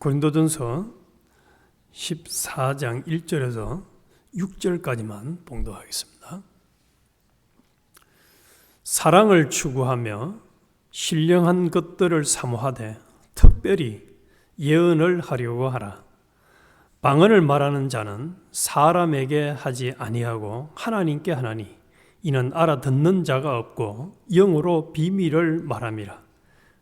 고린도전서 14장 1절에서 6절까지만 봉독하겠습니다. 사랑을 추구하며 신령한 것들을 사모하되 특별히 예언을 하려고 하라. 방언을 말하는 자는 사람에게 하지 아니하고 하나님께 하나니 이는 알아듣는 자가 없고 영으로 비밀을 말함이라.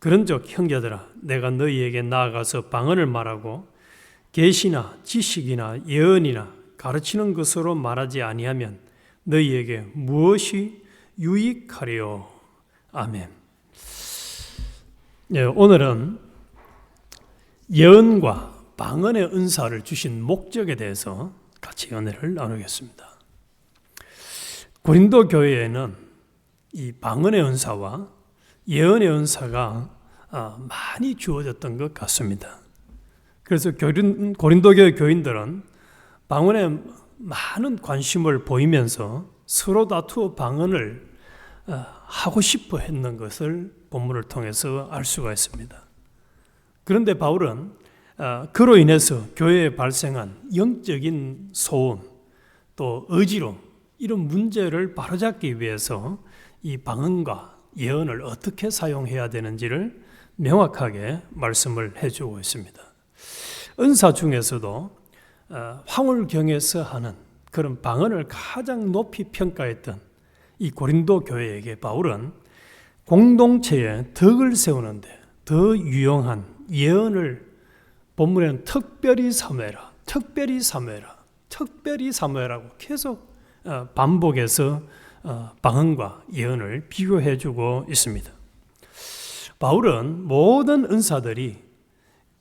그런즉 형제들아 내가 너희에게 나아가서 방언을 말하고 계시나 지식이나 예언이나 가르치는 것으로 말하지 아니하면 너희에게 무엇이 유익하리요 아멘. 예, 오늘은 예언과 방언의 은사를 주신 목적에 대해서 같이 연애를 나누겠습니다. 고린도 교회에는 이 방언의 은사와 예언의 은사가 아, 많이 주어졌던 것 같습니다. 그래서 고린도 교회 교인들은 방언에 많은 관심을 보이면서 서로 다투어 방언을 아, 하고 싶어 했는 것을 본문을 통해서 알 수가 있습니다. 그런데 바울은 아, 그로 인해서 교회에 발생한 영적인 소음 또 의지로 이런 문제를 바로잡기 위해서 이 방언과 예언을 어떻게 사용해야 되는지를 명확하게 말씀을 해주고 있습니다. 은사 중에서도 어, 황홀경에서 하는 그런 방언을 가장 높이 평가했던 이 고린도 교회에게 바울은 공동체에 덕을 세우는데 더 유용한 예언을 본문에는 특별히 삼해라, 특별히 삼해라, 특별히 삼해라고 계속 어, 반복해서 어, 방언과 예언을 비교해 주고 있습니다. 바울은 모든 은사들이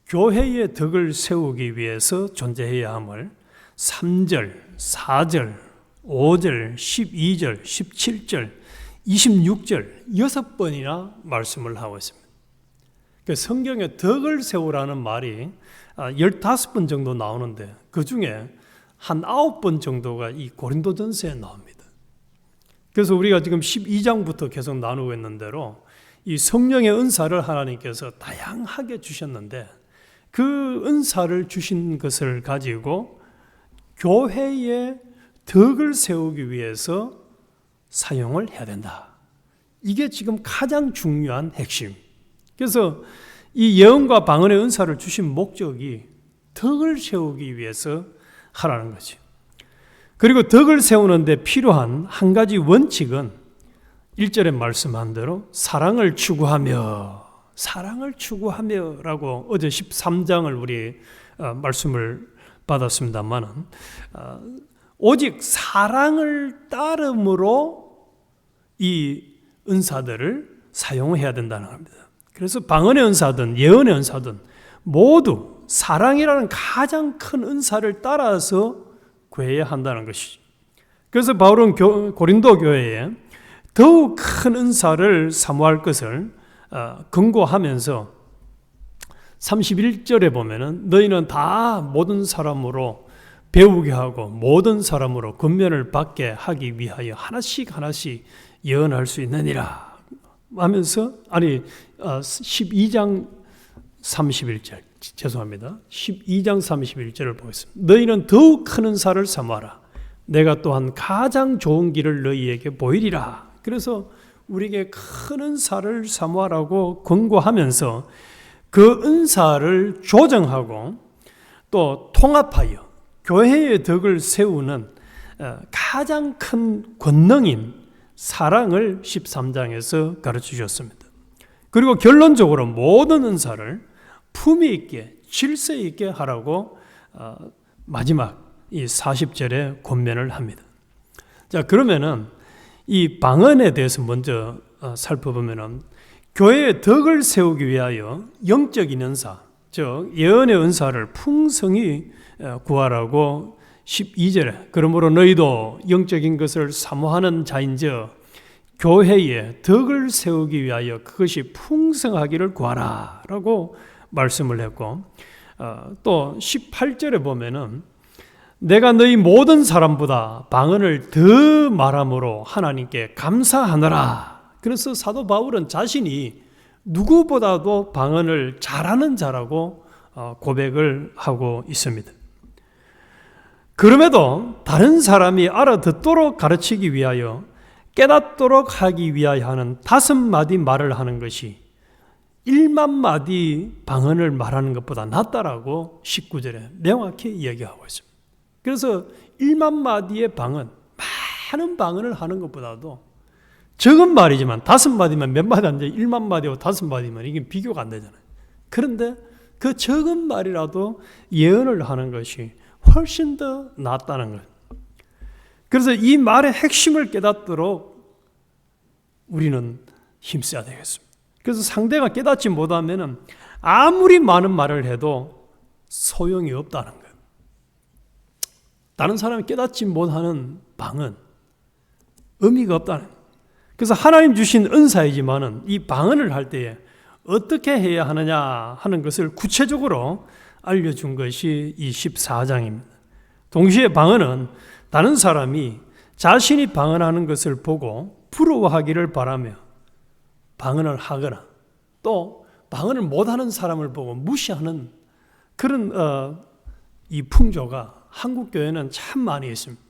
교회의 덕을 세우기 위해서 존재해야 함을 3절, 4절, 5절, 12절, 17절, 26절, 6번이나 말씀을 하고 있습니다. 그 성경에 덕을 세우라는 말이 15번 아, 정도 나오는데 그 중에 한 9번 정도가 이 고린도전서에 나옵니다. 그래서 우리가 지금 12장부터 계속 나누고 있는 대로 이 성령의 은사를 하나님께서 다양하게 주셨는데 그 은사를 주신 것을 가지고 교회의 덕을 세우기 위해서 사용을 해야 된다. 이게 지금 가장 중요한 핵심. 그래서 이 예언과 방언의 은사를 주신 목적이 덕을 세우기 위해서 하라는 거죠. 그리고 덕을 세우는데 필요한 한 가지 원칙은 1절에 말씀한 대로 사랑을 추구하며 사랑을 추구하며라고 어제 13장을 우리 어, 말씀을 받았습니다만은 어, 오직 사랑을 따름으로 이 은사들을 사용해야 된다는 겁니다. 그래서 방언의 은사든 예언의 은사든 모두 사랑이라는 가장 큰 은사를 따라서 구해야 한다는 것이죠. 그래서 바울은 고린도 교회에 더욱 큰 은사를 사모할 것을 어, 권고하면서 31절에 보면은 너희는 다 모든 사람으로 배우게 하고 모든 사람으로 권면을 받게 하기 위하여 하나씩 하나씩 예언할 수 있느니라 하면서 아니 12장 어, 31절 죄송합니다. 12장 31절을 보겠습니다. 너희는 더욱 큰 은사를 삼아라. 내가 또한 가장 좋은 길을 너희에게 보이리라. 그래서 우리에게 큰 은사를 사모하라고 권고하면서 그 은사를 조정하고 또 통합하여 교회의 덕을 세우는 어, 가장 큰 권능인 사랑을 13장에서 가르쳐 주셨습니다. 그리고 결론적으로 모든 은사를 품위 있게 질서 있게 하라고 어, 마지막 이 40절에 권면을 합니다. 자, 그러면은 이 방언에 대해서 먼저 어, 살펴보면은 교회의 덕을 세우기 위하여 영적인 은사, 즉 예언의 은사를 풍성히 어, 구하라고 12절에 그러므로 너희도 영적인 것을 사모하는 자인저 교회에 덕을 세우기 위하여 그것이 풍성하기를 구하라라고 말씀을 했고 어, 또 18절에 보면은 내가 너희 모든 사람보다 방언을 더 말함으로 하나님께 감사하노라. 그래서 사도 바울은 자신이 누구보다도 방언을 잘하는 자라고 어, 고백을 하고 있습니다. 그럼에도 다른 사람이 알아듣도록 가르치기 위하여 깨닫도록 하기 위하여 하는 다섯 마디 말을 하는 것이 1만 마디 방언을 말하는 것보다 낫다라고 19절에 명확히 이야기하고 있습니다. 그래서 1만 마디의 방언, 많은 방언을 하는 것보다도 적은 말이지만 다섯 마디만 몇 마디 안 돼. 1만 마디와 다섯 마디만 이게 비교가 안 되잖아요. 그런데 그 적은 말이라도 예언을 하는 것이 훨씬 더 낫다는 거예요. 그래서 이 말의 핵심을 깨닫도록 우리는 힘써야 되겠습니다. 그래서 상대가 깨닫지 못하면 아무리 많은 말을 해도 소용이 없다는 거예요. 다른 사람이 깨닫지 못하는 방은 의미가 없다는. 그래서 하나님 주신 은사이지만은 이 방언을 할 때에 어떻게 해야 하느냐 하는 것을 구체적으로 알려준 것이 이 14장입니다. 동시에 방언은 다른 사람이 자신이 방언하는 것을 보고 부러워하기를 바라며 방언을 하거나 또 방언을 못하는 사람을 보고 무시하는 그런 어, 이 풍조가 한국 교회는 참 많이 있습니다.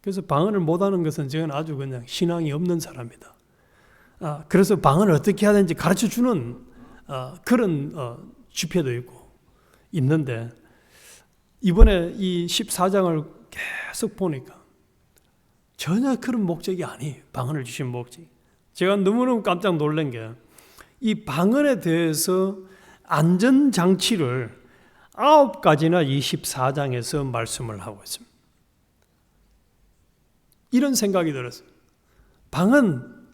그래서 방언을 못하는 것은 저는 아주 그냥 신앙이 없는 사람이다. 아, 그래서 방언을 어떻게 해야 되는지 가르쳐 주는 어, 그런 어, 집회도 있고 있는데 이번에 이 14장을 계속 보니까 전혀 그런 목적이 아니에요. 방언을 주신 목적이. 제가 너무너무 깜짝 놀란 게 이 방언에 대해서 안전장치를 아홉 가지나 24장에서 말씀을 하고 있습니다. 이런 생각이 들었어요. 방언,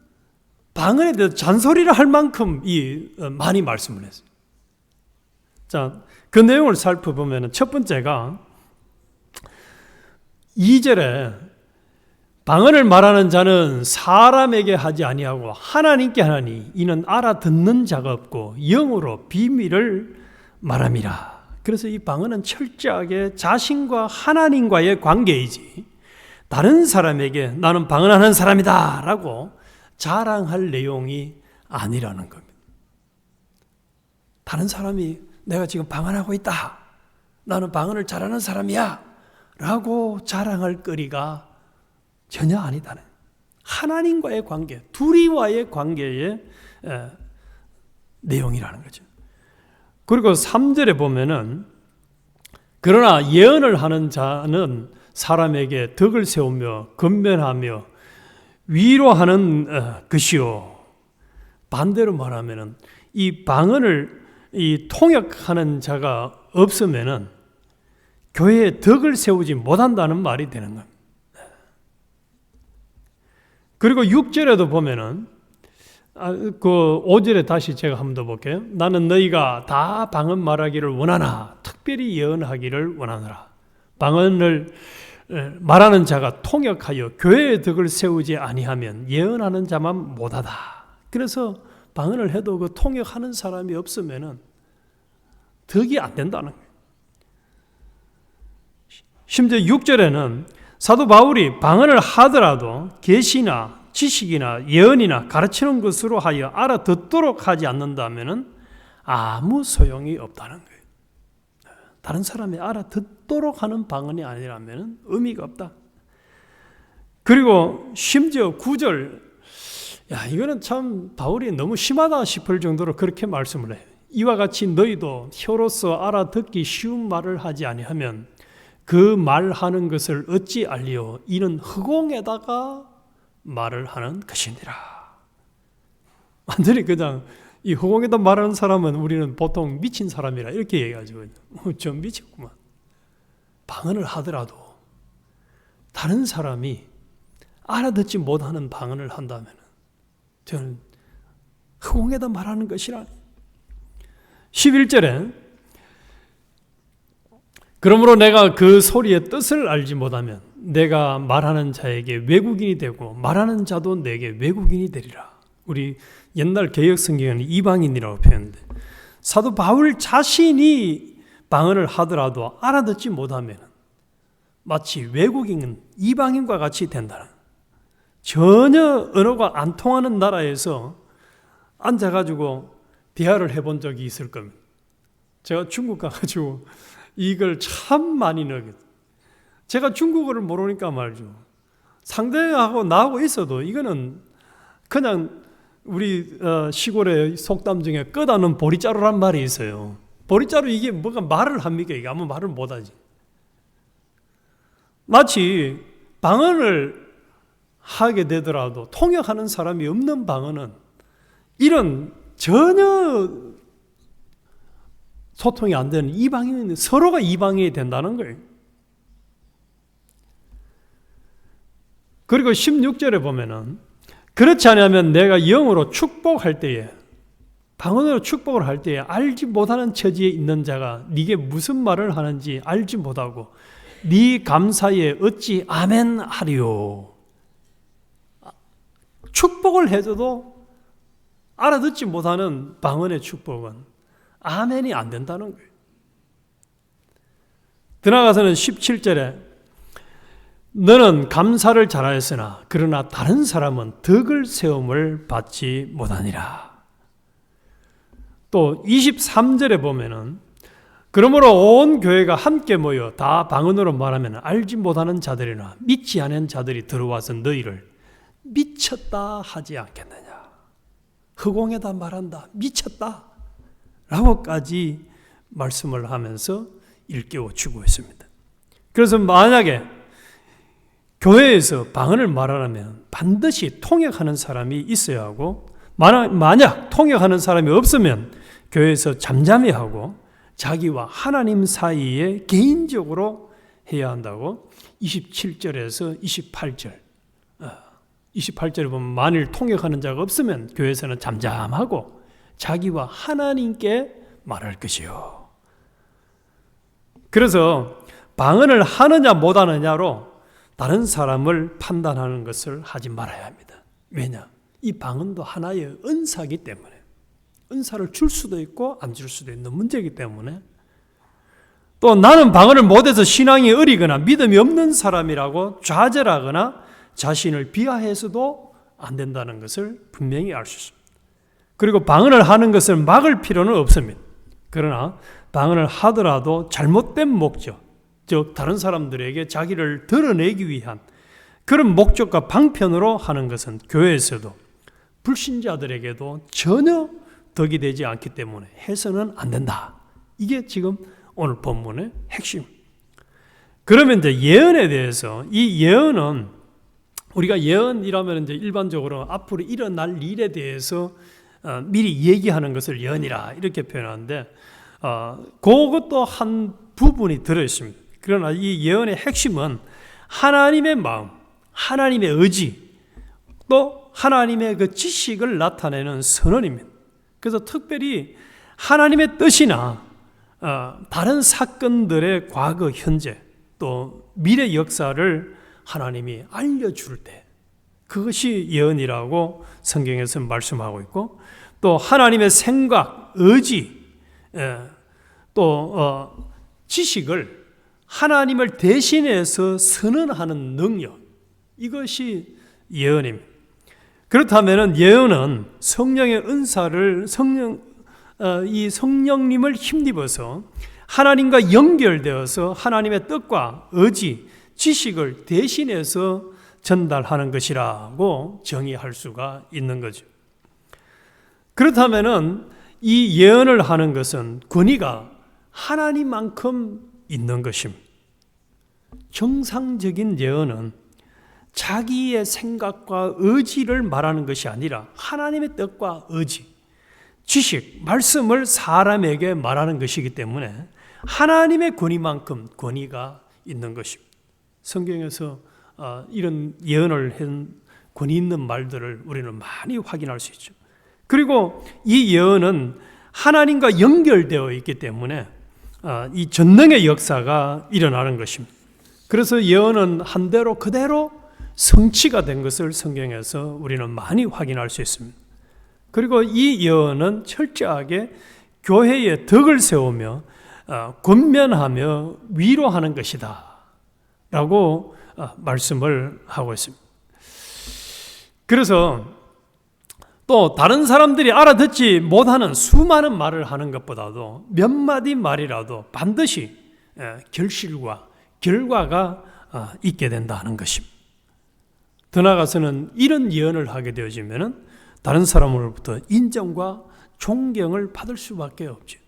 방언에 대해서 잔소리를 할 만큼 이 어, 많이 말씀을 했어요. 자, 그 내용을 살펴보면 첫 번째가 2절에 방언을 말하는 자는 사람에게 하지 아니하고 하나님께 하나니 이는 알아듣는 자가 없고 영으로 비밀을 말함이라. 그래서 이 방언은 철저하게 자신과 하나님과의 관계이지 다른 사람에게 나는 방언하는 사람이다 라고 자랑할 내용이 아니라는 겁니다. 다른 사람이 내가 지금 방언하고 있다. 나는 방언을 잘하는 사람이야. 라고 자랑할 거리가 전혀 아니다는 하나님과의 관계, 둘이와의 관계의 에, 내용이라는 거죠. 그리고 3절에 보면은 그러나 예언을 하는 자는 사람에게 덕을 세우며 건면하며 위로하는 어, 것이요. 반대로 말하면은 이 방언을 이 통역하는 자가 없으면은 교회에 덕을 세우지 못한다는 말이 되는 겁니다. 그리고 6절에도 보면은 아, 그 5절에 다시 제가 한번 더 볼게요. 나는 너희가 다 방언 말하기를 원하나 특별히 예언하기를 원하노라. 방언을 말하는 자가 통역하여 교회의 덕을 세우지 아니하면 예언하는 자만 못하다. 그래서 방언을 해도 그 통역하는 사람이 없으면은 덕이 안 된다는 거예요. 심지어 6절에는 사도 바울이 방언을 하더라도 계시나 지식이나 예언이나 가르치는 것으로 하여 알아듣도록 하지 않는다면 아무 소용이 없다는 거예요. 다른 사람이 알아듣도록 하는 방언이 아니라면 의미가 없다. 그리고 심지어 9절, 야, 이거는 참 바울이 너무 심하다 싶을 정도로 그렇게 말씀을 해요. 이와 같이 너희도 혀로서 알아듣기 쉬운 말을 하지 아니하면 그 말하는 것을 어찌 알리오? 이는 흑공에다가 말을 하는 것이니라. 완전히 그냥 이 흑공에다 말하는 사람은 우리는 보통 미친 사람이라 이렇게 얘기하죠. 어, 좀 미쳤구만. 방언을 하더라도 다른 사람이 알아듣지 못하는 방언을 한다면 저는 흑공에다 말하는 것이라니. 11절에 그러므로 내가 그 소리의 뜻을 알지 못하면 내가 말하는 자에게 외국인이 되고 말하는 자도 내게 외국인이 되리라. 우리 옛날 개혁 성경에는 이방인이라고 표현돼. 사도 바울 자신이 방언을 하더라도 알아듣지 못하면 마치 외국인, 이방인과 같이 된다는. 전혀 언어가 안 통하는 나라에서 앉아가지고 대화를 해본 적이 있을 겁니다. 제가 중국 가가지고 이걸 참 많이 느꼈어요. 제가 중국어를 모르니까 말이죠. 상대하고 나하고 있어도 이거는 그냥 우리 어, 시골의 속담 중에 끄다는 보리자루란 말이 있어요. 보리자루 이게 뭐가 말을 합니까? 이게 아무 말을 못하지. 마치 방언을 하게 되더라도 통역하는 사람이 없는 방언은 이런 전혀 소통이 안 되는 이방인은 서로가 이방인이 된다는 거예요. 그리고 16절에 보면은 그렇지 않으면 내가 영으로 축복할 때에 방언으로 축복을 할 때에 알지 못하는 처지에 있는 자가 네게 무슨 말을 하는지 알지 못하고 네 감사에 어찌 아멘 하리요. 축복을 해줘도 알아듣지 못하는 방언의 축복은 아멘이 안 된다는 거예요. 드나가서는 17절에 너는 감사를 잘하였으나 그러나 다른 사람은 덕을 세움을 받지 못하니라. 또 23절에 보면은 그러므로 온 교회가 함께 모여 다 방언으로 말하면 알지 못하는 자들이나 믿지 않은 자들이 들어와서 너희를 미쳤다 하지 않겠느냐. 허공에다 말한다. 미쳤다. 라고까지 말씀을 하면서 일깨워 주고 있습니다. 그래서 만약에 교회에서 방언을 말하려면 반드시 통역하는 사람이 있어야 하고 만약 통역하는 사람이 없으면 교회에서 잠잠해하고 자기와 하나님 사이에 개인적으로 해야 한다고 27절에서 28절 28절에 보면 만일 통역하는 자가 없으면 교회에서는 잠잠하고 자기와 하나님께 말할 것이요. 그래서 방언을 하느냐 못하느냐로 다른 사람을 판단하는 것을 하지 말아야 합니다. 왜냐? 이 방언도 하나의 은사기 때문에 은사를 줄 수도 있고 안 줄 수도 있는 문제이기 때문에 또 나는 방언을 못해서 신앙이 어리거나 믿음이 없는 사람이라고 좌절하거나 자신을 비하해서도 안 된다는 것을 분명히 알 수 있습니다. 그리고 방언을 하는 것을 막을 필요는 없습니다. 그러나 방언을 하더라도 잘못된 목적, 즉 다른 사람들에게 자기를 드러내기 위한 그런 목적과 방편으로 하는 것은 교회에서도 불신자들에게도 전혀 덕이 되지 않기 때문에 해서는 안 된다. 이게 지금 오늘 본문의 핵심. 그러면 이제 예언에 대해서 이 예언은 우리가 예언이라면 이제 일반적으로 앞으로 일어날 일에 대해서 어, 미리 얘기하는 것을 예언이라 이렇게 표현하는데 어, 그것도 한 부분이 들어 있습니다. 그러나 이 예언의 핵심은 하나님의 마음, 하나님의 의지, 또 하나님의 그 지식을 나타내는 선언입니다. 그래서 특별히 하나님의 뜻이나 어, 다른 사건들의 과거, 현재, 또 미래 역사를 하나님이 알려줄 때 그것이 예언이라고 성경에서 말씀하고 있고 또 하나님의 생각, 의지, 예, 또 어, 지식을 하나님을 대신해서 선언하는 능력 이것이 예언입니다. 그렇다면 예언은 성령의 은사를 성령 어, 이 성령님을 힘입어서 하나님과 연결되어서 하나님의 뜻과 의지, 지식을 대신해서 전달하는 것이라고 정의할 수가 있는 거죠. 그렇다면은 이 예언을 하는 것은 권위가 하나님만큼 있는 것입니다. 정상적인 예언은 자기의 생각과 의지를 말하는 것이 아니라 하나님의 뜻과 의지, 지식, 말씀을 사람에게 말하는 것이기 때문에 하나님의 권위만큼 권위가 있는 것입니다. 성경에서 어, 이런 예언을 한 권위 있는 말들을 우리는 많이 확인할 수 있죠. 그리고 이 예언은 하나님과 연결되어 있기 때문에 아, 이 전능의 역사가 일어나는 것입니다. 그래서 예언은 한 대로 그대로 성취가 된 것을 성경에서 우리는 많이 확인할 수 있습니다. 그리고 이 예언은 철저하게 교회의 덕을 세우며 어, 권면하며 위로하는 것이다. 라고 어, 말씀을 하고 있습니다. 그래서 또 다른 사람들이 알아듣지 못하는 수많은 말을 하는 것보다도 몇 마디 말이라도 반드시 예, 결실과 결과가 어, 있게 된다는 것입니다. 더 나아가서는 이런 예언을 하게 되어지면 다른 사람으로부터 인정과 존경을 받을 수밖에 없죠.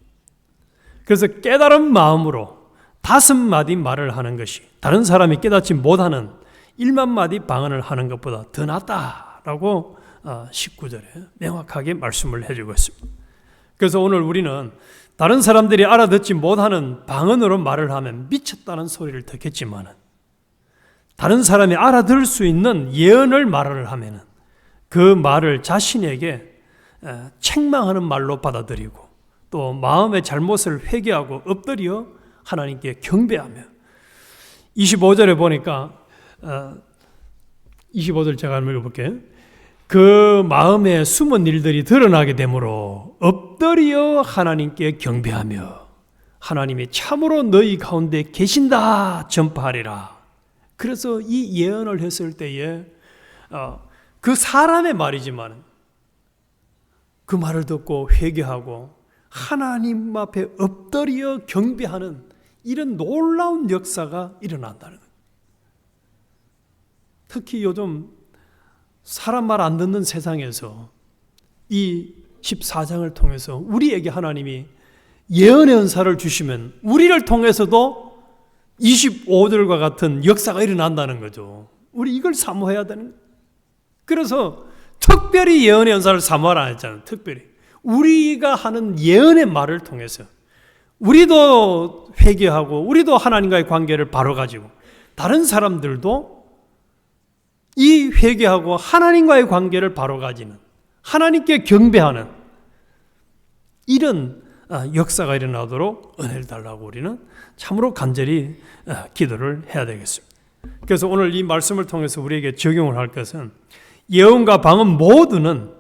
그래서 깨달은 마음으로 다섯 마디 말을 하는 것이 다른 사람이 깨닫지 못하는 일만 마디 방언을 하는 것보다 더 낫다라고 19절에 명확하게 말씀을 해주고 있습니다. 그래서 오늘 우리는 다른 사람들이 알아듣지 못하는 방언으로 말을 하면 미쳤다는 소리를 듣겠지만 다른 사람이 알아들을 수 있는 예언을 말을 하면 그 말을 자신에게 책망하는 말로 받아들이고 또 마음의 잘못을 회개하고 엎드려 하나님께 경배하며 25절에 보니까 25절 제가 한번 읽어볼게요. 그 마음에 숨은 일들이 드러나게 되므로 엎드려 하나님께 경배하며 하나님이 참으로 너희 가운데 계신다 전파하리라. 그래서 이 예언을 했을 때에 그 사람의 말이지만 그 말을 듣고 회개하고 하나님 앞에 엎드려 경배하는 이런 놀라운 역사가 일어난다는 거예요. 특히 요즘 사람 말 안 듣는 세상에서 이 14장을 통해서 우리에게 하나님이 예언의 은사를 주시면 우리를 통해서도 25절과 같은 역사가 일어난다는 거죠. 우리 이걸 사모해야 되는 거예요. 그래서 특별히 예언의 연사를 사모하라 했잖아요. 특별히. 우리가 하는 예언의 말을 통해서 우리도 회개하고 우리도 하나님과의 관계를 바로 가지고 다른 사람들도 이 회개하고 하나님과의 관계를 바로 가지는 하나님께 경배하는 이런 아, 역사가 일어나도록 은혜를 달라고 우리는 참으로 간절히 아, 기도를 해야 되겠습니다. 그래서 오늘 이 말씀을 통해서 우리에게 적용을 할 것은 예언과 방언 모두는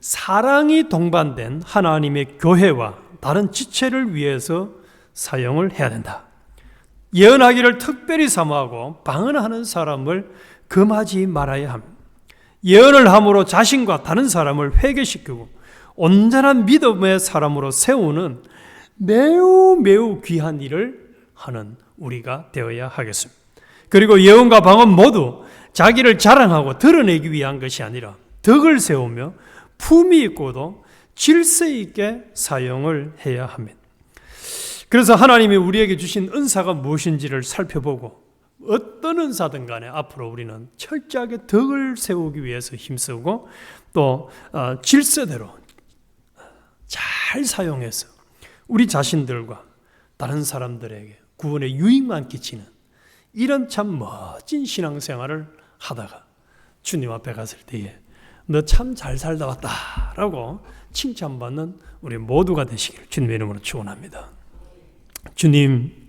사랑이 동반된 하나님의 교회와 다른 지체를 위해서 사용을 해야 된다. 예언하기를 특별히 사모하고 방언하는 사람을 금하지 말아야 합니다. 예언을 함으로 자신과 다른 사람을 회개시키고 온전한 믿음의 사람으로 세우는 매우 매우 귀한 일을 하는 우리가 되어야 하겠습니다. 그리고 예언과 방언 모두 자기를 자랑하고 드러내기 위한 것이 아니라 덕을 세우며 품위 있고도 질서 있게 사용을 해야 합니다. 그래서 하나님이 우리에게 주신 은사가 무엇인지를 살펴보고 어떤 은사든 간에 앞으로 우리는 철저하게 덕을 세우기 위해서 힘쓰고 또 어, 질서대로 잘 사용해서 우리 자신들과 다른 사람들에게 구원의 유익만 끼치는 이런 참 멋진 신앙생활을 하다가 주님 앞에 갔을 때에 너 참 잘 살다 왔다라고 칭찬받는 우리 모두가 되시길 주님의 이름으로 축원합니다. 주님